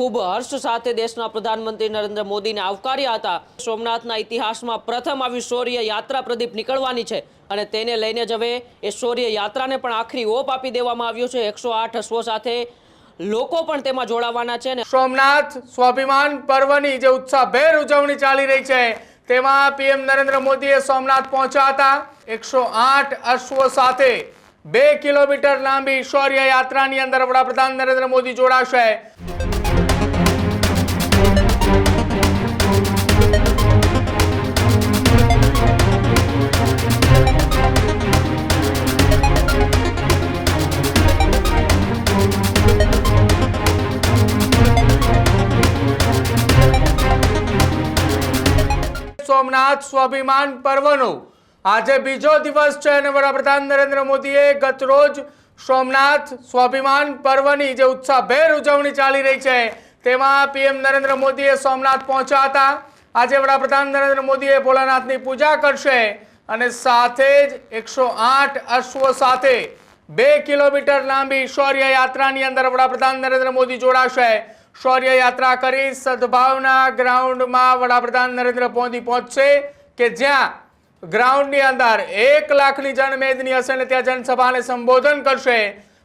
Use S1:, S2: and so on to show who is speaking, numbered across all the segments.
S1: ખૂબ હર્ષ સાથે દેશના પ્રધાનમંત્રી નરેન્દ્ર મોદીને આવકાર્યા હતા. સોમનાથના ઇતિહાસમાં પ્રથમ આવી શૌર્ય યાત્રા પ્રદીપ નીકળવાની છે અને તેને લઈને જ હવે એ શૌર્ય યાત્રાને પણ આખરી ઓપ આપી દેવામાં આવ્યો છે. એકસો અશ્વો સાથે લોકો પણ તેમાં જોડાવાના છે
S2: સોમનાથ સ્વાભિમાન પર્વની જે ઉત્સાહભેર ઉજવણી ચાલી રહી છે, તેમાં પીએમ નરેન્દ્ર મોદીએ સોમનાથ પહોંચ્યા હતા. એકસો આઠ અશ્વો સાથે બે કિલોમીટર લાંબી શૌર્ય યાત્રાની અંદર વડાપ્રધાન નરેન્દ્ર મોદી જોડાશે. સોમનાથ સ્વાભિમાન પર્વનો આજે બીજો દિવસ છે અને વડાપ્રધાન નરેન્દ્ર મોદીએ ગત રોજ સોમનાથ સ્વાભિમાન પર્વની જે ઉત્સાહભેર ઉજવણી ચાલી રહી છે, તેમાં પીએમ નરેન્દ્ર મોદીએ સોમનાથ પહોંચ્યા હતા. આજે વડાપ્રધાન નરેન્દ્ર મોદીએ ભોલાનાથની પૂજા કરશે અને સાથે જ એકસો આઠ અશ્વ સાથે બે કિલોમીટર લાંબી શૌર્ય યાત્રાની અંદર વડાપ્રધાન નરેન્દ્ર મોદી જોડાશે. શૌર્ય યાત્રા કરી સદભાવના ગ્રાઉન્ડમાં વડાપ્રધાન નરેન્દ્ર મોદી પહોંચશે કે જ્યાં ગ્રાઉન્ડની અંદર એક લાખની જનમેદની હશે અને ત્યાં જનસભાને સંબોધન કરશે.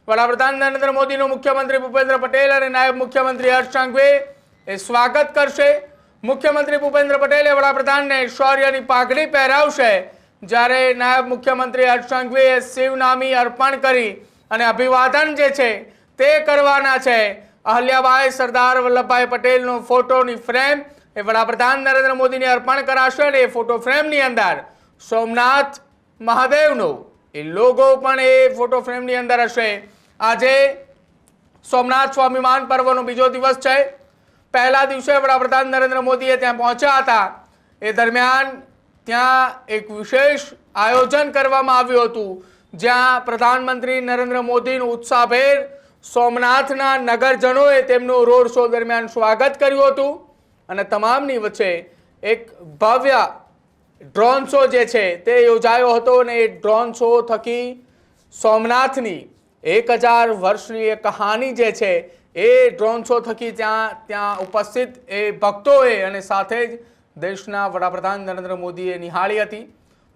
S2: વડાપ્રધાન નરેન્દ્ર મોદીનું મુખ્યમંત્રી ભૂપેન્દ્ર પટેલ અને નાયબ મુખ્યમંત્રી હર્ષ સંઘવી એ સ્વાગત કરશે. મુખ્યમંત્રી ભૂપેન્દ્ર પટેલે વડાપ્રધાનને શૌર્યની પાઘડી પહેરાવશે. જ્યારે નાયબ મુખ્યમંત્રી હર્ષ સંઘવીએ શિવનામી અર્પણ કરી અને અભિવાદન જે છે તે કરવાના છે. અહલ્યાબાઈ સરદાર વલ્લભભાઈ પટેલનો ફોટોની ફ્રેમ. એ વડાપ્રધાન નરેન્દ્ર મોદીને અર્પણ કરાશે અને એ ફોટો ફ્રેમની અંદર સોમનાથ મહાદેવનો, એ લોગો પણ એ ફોટો ફ્રેમની અંદર હશે. આજે સોમનાથ સ્વાભિમાન પર્વનો બીજો દિવસ છે. પહેલા દિવસે વડાપ્રધાન નરેન્દ્ર મોદીએ ત્યાં પહોંચ્યા હતા. એ દરમિયાન ત્યાં એક વિશેષ આયોજન કરવામાં આવ્યું હતું. જ્યાં પ્રધાનમંત્રી નરેન્દ્ર મોદીનું ઉત્સાહભેર સોમનાથના નગરજનોએ તેમનું રોડ શો દરમિયાન સ્વાગત કર્યું હતું અને તમામની વચ્ચે એક ભવ્ય ડ્રોન શો જે છે તે યોજાયો હતો અને એ ડ્રોન શો થકી સોમનાથની એક હજાર વર્ષની એ કહાની જે છે એ ડ્રોન શો થકી ત્યાં ત્યાં ઉપસ્થિત એ ભક્તોએ અને સાથે જ દેશના વડાપ્રધાન નરેન્દ્ર મોદીએ નિહાળી હતી.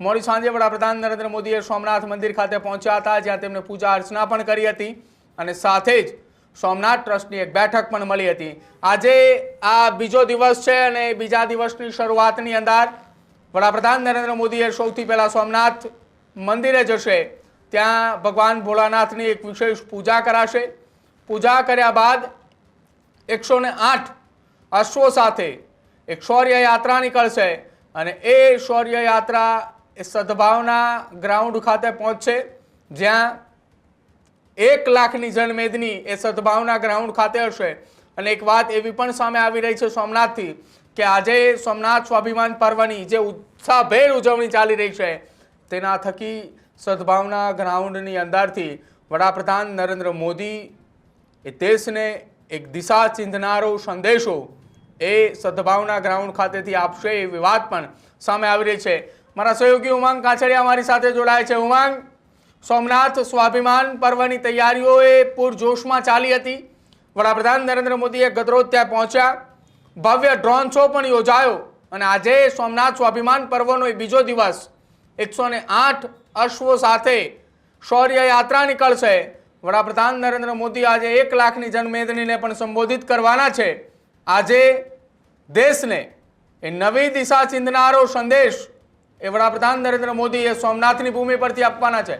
S2: મોડી સાંજે વડાપ્રધાન નરેન્દ્ર મોદીએ સોમનાથ મંદિર ખાતે પહોંચ્યા હતા, જ્યાં તેમને પૂજા અર્ચના પણ કરી હતી. અને સાથે જ સોમનાથ ટ્રસ્ટની એક બેઠક પણ મળી હતી. આજે આ બીજો દિવસ છે અને બીજા દિવસની શરૂઆતની અંદર વડાપ્રધાન નરેન્દ્ર મોદીએ સૌથી પહેલાં સોમનાથ મંદિરે જશે. ત્યાં ભગવાન ભોળાનાથની એક વિશેષ પૂજા કરાશે. પૂજા કર્યા બાદ એકસો ને આઠ અશ્વો સાથે એક શૌર્ય યાત્રા નીકળશે અને એ શૌર્ય યાત્રા એ સદભાવના ગ્રાઉન્ડ ખાતે પહોંચશે. જ્યાં એક લાખની જનમેદની એ સદભાવના ગ્રાઉન્ડ ખાતે હશે. અને એક વાત એવી પણ સામે આવી રહી છે સોમનાથથી કે આજે સોમનાથ સ્વાભિમાન પર્વની જે ઉત્સાહભેર ઉજવણી ચાલી રહી છે, તેના થકી સદભાવના ગ્રાઉન્ડની અંદરથી વડાપ્રધાન નરેન્દ્ર મોદી એ દેશને એક દિશા ચિંધનારો સંદેશો એ સદભાવના ગ્રાઉન્ડ ખાતેથી આપશે એવી વાત પણ સામે આવી રહી છે. મારા સહયોગી ઉમાંગ કાછડિયા અમારી સાથે જોડાય છે. ઉમાંગ! સોમનાથ સ્વાભિમાન પર્વની તૈયારીઓ એ પૂરજોશમાં ચાલી હતી. વડાપ્રધાન નરેન્દ્ર મોદીએ ગતરોજ ત્યાં પહોંચ્યા. ભવ્ય ડ્રોન શો પણ યોજાયો અને આજે સોમનાથ સ્વાભિમાન પર્વનો એ બીજો દિવસ. એકસો આઠ અશ્વો સાથે શૌર્ય યાત્રા નીકળશે. વડાપ્રધાન નરેન્દ્ર મોદી આજે એક લાખની જનમેદનીને પણ સંબોધિત કરવાના છે. આજે દેશને એ નવી દિશા ચિંધનારો સંદેશ એ વડાપ્રધાન નરેન્દ્ર મોદી એ સોમનાથની ભૂમિ પરથી આપવાના છે.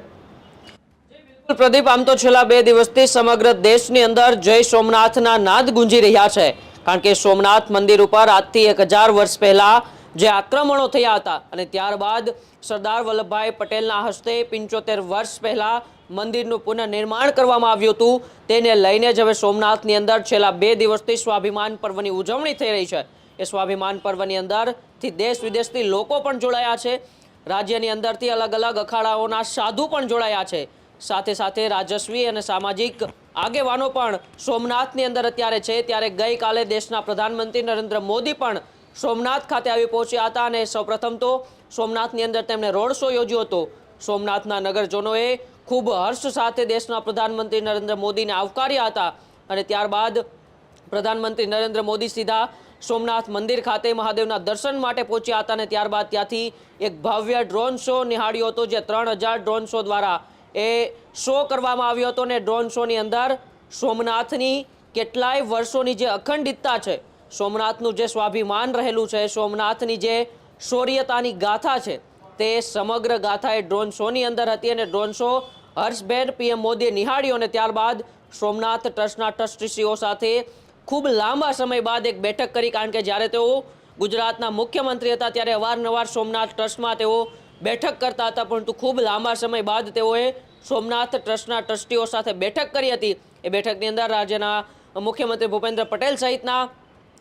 S1: પ્રદીપ, આમ તો છેલ્લા બે દિવસથી સમગ્ર દેશની અંદર જય સોમનાથના નાદ ગુંજી રહ્યા છે. કારણ કે સોમનાથ મંદિર ઉપર આજથી એક હજાર વર્ષ પહેલા જે આક્રમણો થયા હતા અને ત્યારબાદ સરદાર વલ્લભભાઈ પટેલના હસ્તે પંચોતેર વર્ષ પહેલા મંદિરનું પુનઃનિર્માણ કરવામાં આવ્યું હતું. તેને લઈને જ હવે સોમનાથની અંદર છેલ્લા બે દિવસથી સ્વાભિમાન પર્વની ઉજવણી થઈ રહી છે. એ સ્વાભિમાન પર્વની અંદરથી દેશ વિદેશથી લોકો પણ જોડાયા છે. રાજ્યની અંદરથી અલગ અલગ અખાડાઓના સાધુ પણ જોડાયા છે. સાથે સાથે રાજસ્વી અને સામાજિક આગેવાનો પણ સોમનાથની અંદર અત્યારે છે. ત્યારે ગઈકાલે દેશના પ્રધાનમંત્રી નરેન્દ્ર મોદી પણ સોમનાથ ખાતે આવી પહોંચ્યા હતા અને સૌપ્રથમ તો સોમનાથની અંદર તેમણે રોડ શો યોજ્યો હતો. સોમનાથના નગરજનોએ ખૂબ હર્ષ સાથે દેશના પ્રધાનમંત્રી નરેન્દ્ર મોદીને આવકાર્યા હતા અને ત્યારબાદ પ્રધાનમંત્રી નરેન્દ્ર મોદી સીધા સોમનાથ મંદિર ખાતે મહાદેવના દર્શન માટે પહોંચ્યા હતા અને ત્યારબાદ ત્યાંથી એક ભવ્ય ડ્રોન શો નિહાળ્યો હતો, જે ત્રણ હજાર ડ્રોન શો દ્વારા એ શો કરવામાં આવ્યો હતો ને ડ્રોન શોની અંદર સોમનાથની કેટલાય વર્ષોની જે અખંડિતતા છે, સોમનાથનું જે સ્વાભિમાન રહેલું છે, સોમનાથની જે શૌર્યતાની ગાથા છે, તે સમગ્ર ગાથા એ ડ્રોન શોની અંદર હતી અને ડ્રોન શો હર્ષબેન પીએમ મોદીએ નિહાળ્યો અને ત્યારબાદ સોમનાથ ટ્રસ્ટના ટ્રસ્ટીસીઓ સાથે ખૂબ લાંબા સમય બાદ એક બેઠક કરી, કારણ કે જ્યારે તેઓ ગુજરાતના મુખ્યમંત્રી હતા ત્યારે અવારનવાર સોમનાથ ટ્રસ્ટમાં તેઓ બેઠક કરતા હતા, પરંતુ ખૂબ લાંબા સમય બાદ તેઓએ સોમનાથ ટ્રસ્ટના ટ્રસ્ટીઓ સાથે બેઠક કરી હતી. એ બેઠકની અંદર રાજ્યના મુખ્યમંત્રી ભૂપેન્દ્ર પટેલ સહિતના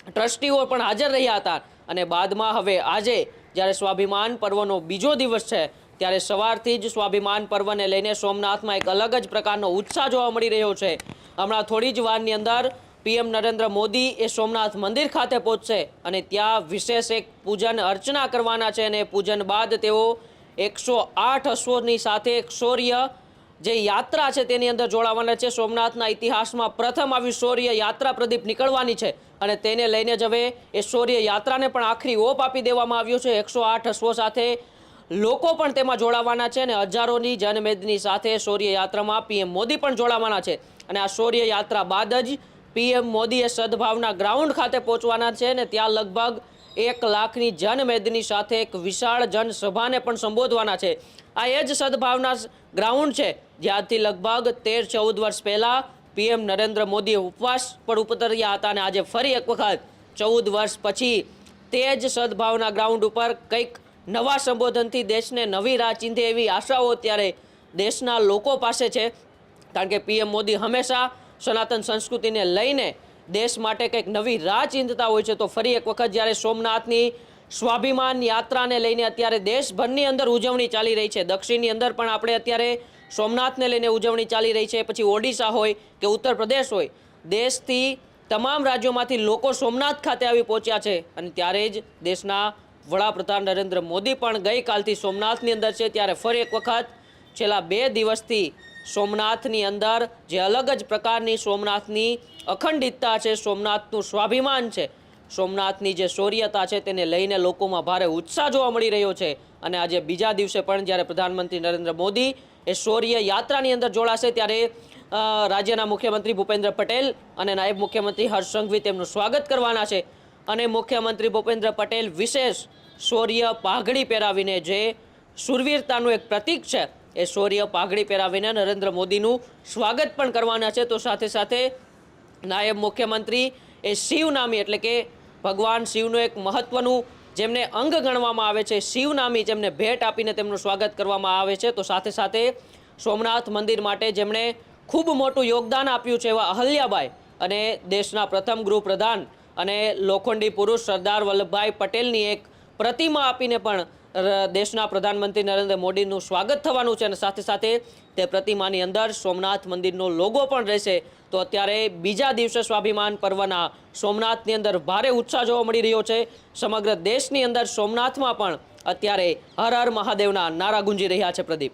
S1: ટ્રસ્ટીઓ પણ હાજર રહ્યા હતા અને બાદમાં હવે આજે જ્યારે સ્વાભિમાન પર્વનો બીજો દિવસ છે, ત્યારે સવારથી જ સ્વાભિમાન પર્વને લઈને સોમનાથમાં એક અલગ જ પ્રકારનો ઉત્સાહ જોવા મળી રહ્યો છે. હમણાં થોડી જ વારની અંદર પીએમ નરેન્દ્ર મોદી એ સોમનાથ મંદિર ખાતે પહોંચશે અને ત્યાં વિશેષ એક પૂજન અર્ચના કરવાના છે અને પૂજન બાદ તેઓ એકસો આઠ અશ્વોની સાથે એક શૌર્ય જે યાત્રા છે તેની અંદર જોડાવાના છે. સોમનાથના ઇતિહાસમાં પ્રથમ આવી શૌર્ય યાત્રા પ્રદીપ નીકળવાની છે અને તેને લઈને જ હવે એ શૌર્ય યાત્રાને પણ આખરી ઓપ આપી દેવામાં આવ્યો છે. એકસો આઠ અશ્વો સાથે લોકો પણ તેમાં જોડાવાના છે અને હજારોની જનમેદની સાથે શૌર્ય યાત્રામાં પીએમ મોદી પણ જોડાવાના છે. અને આ શૌર્ય યાત્રા બાદ જ પીએમ મોદીએ સદભાવના ગ્રાઉન્ડ ખાતે પહોંચવાના છે અને ત્યાં લગભગ એક લાખની જનમેદની સાથે એક વિશાળ જનસભાને પણ સંબોધવાના છે. આ એ જ સદભાવના ગ્રાઉન્ડ છે જ્યાંથી લગભગ તેર ચૌદ વર્ષ પહેલાં પીએમ નરેન્દ્ર મોદીએ ઉપવાસ પર ઉતર્યા હતા અને આજે ફરી એક વખત ચૌદ વર્ષ પછી તે જ સદભાવના ગ્રાઉન્ડ ઉપર કંઈક નવા સંબોધનથી દેશને નવી રાહ ચીંધે એવી આશાઓ અત્યારે દેશના લોકો પાસે છે. કારણ કે પીએમ મોદી હંમેશા સનાતન સંસ્કૃતિને લઈને દેશ માટે કંઈક નવી રાહ ચિંતતા હોય છે, તો ફરી એક વખત જ્યારે સોમનાથની સ્વાભિમાન યાત્રાને લઈને અત્યારે દેશભરની અંદર ઉજવણી ચાલી રહી છે, દક્ષિણની અંદર પણ આપણે અત્યારે સોમનાથને લઈને ઉજવણી ચાલી રહી છે, પછી ઓડિશા હોય કે ઉત્તર પ્રદેશ હોય, દેશથી તમામ રાજ્યોમાંથી લોકો સોમનાથ ખાતે આવી પહોંચ્યા છે અને ત્યારે જ દેશના વડાપ્રધાન નરેન્દ્ર મોદી પણ ગઈકાલથી સોમનાથની અંદર છે, ત્યારે ફરી એક વખત છેલ્લા બે દિવસથી સોમનાથની અંદર, જે અલગ જ પ્રકારની સોમનાથની અખંડિતતા છે, સોમનાથનું સ્વાભિમાન છે. સોમનાથની જે શૌર્યતા છે, તેને લઈને લોકોમાં ભારે ઉત્સાહ જોવા મળી રહ્યો છે. અને આજે બીજા દિવસે પણ જ્યારે પ્રધાનમંત્રી નરેન્દ્ર મોદી એ શૌર્ય યાત્રાની અંદર જોડાશે, ત્યારે રાજ્યના મુખ્યમંત્રી ભૂપેન્દ્ર પટેલ અને નાયબ મુખ્યમંત્રી હર્ષ સંઘવી તેમનું સ્વાગત કરવાના છે. અને મુખ્યમંત્રી ભૂપેન્દ્ર પટેલ વિશેષ શૌર્ય પાઘડી પહેરાવીને જે સુરવીરતાનું એક પ્રતીક છે એ શૌર્ય પાઘડી પહેરાવીને નરેન્દ્ર મોદીનું સ્વાગત પણ કરવાના છે. તો સાથે સાથે નાયબ મુખ્યમંત્રી એ શિવનામી એટલે કે ભગવાન શિવનું એક મહત્વનું જેમને અંગ ગણવામાં આવે છે શિવનામી જેમને ભેટ આપીને તેમનું સ્વાગત કરવામાં આવે છે. તો સાથે સાથે સોમનાથ મંદિર માટે જેમણે ખૂબ મોટું યોગદાન આપ્યું છે એવા અહલ્યાબાઈ અને દેશના પ્રથમ ગૃહપ્રધાન અને લોખંડી પુરુષ સરદાર વલ્લભભાઈ પટેલની એક પ્રતિમા આપીને પણ દેશના પ્રધાનમંત્રી નરેન્દ્ર મોદીનું સ્વાગત થવાનું છે અને સાથે સાથે તે પ્રતિમાની અંદર સોમનાથ મંદિરનો લોગો પણ રહેશે. તો અત્યારે બીજા દિવસે સ્વાભિમાન પર્વના સોમનાથની અંદર ભારે ઉત્સાહ જોવા મળી રહ્યો છે. સમગ્ર દેશની અંદર સોમનાથમાં પણ અત્યારે હર હર મહાદેવના નારા ગુંજી રહ્યા છે પ્રદીપ.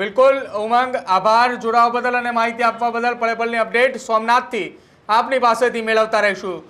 S2: બિલકુલ, ઉમંગ, આભાર, જોડાવા બદલ અને માહિતી આપવા બદલ પળે અપડેટ સોમનાથથી આપની પાસેથી મેળવતા રહીશું.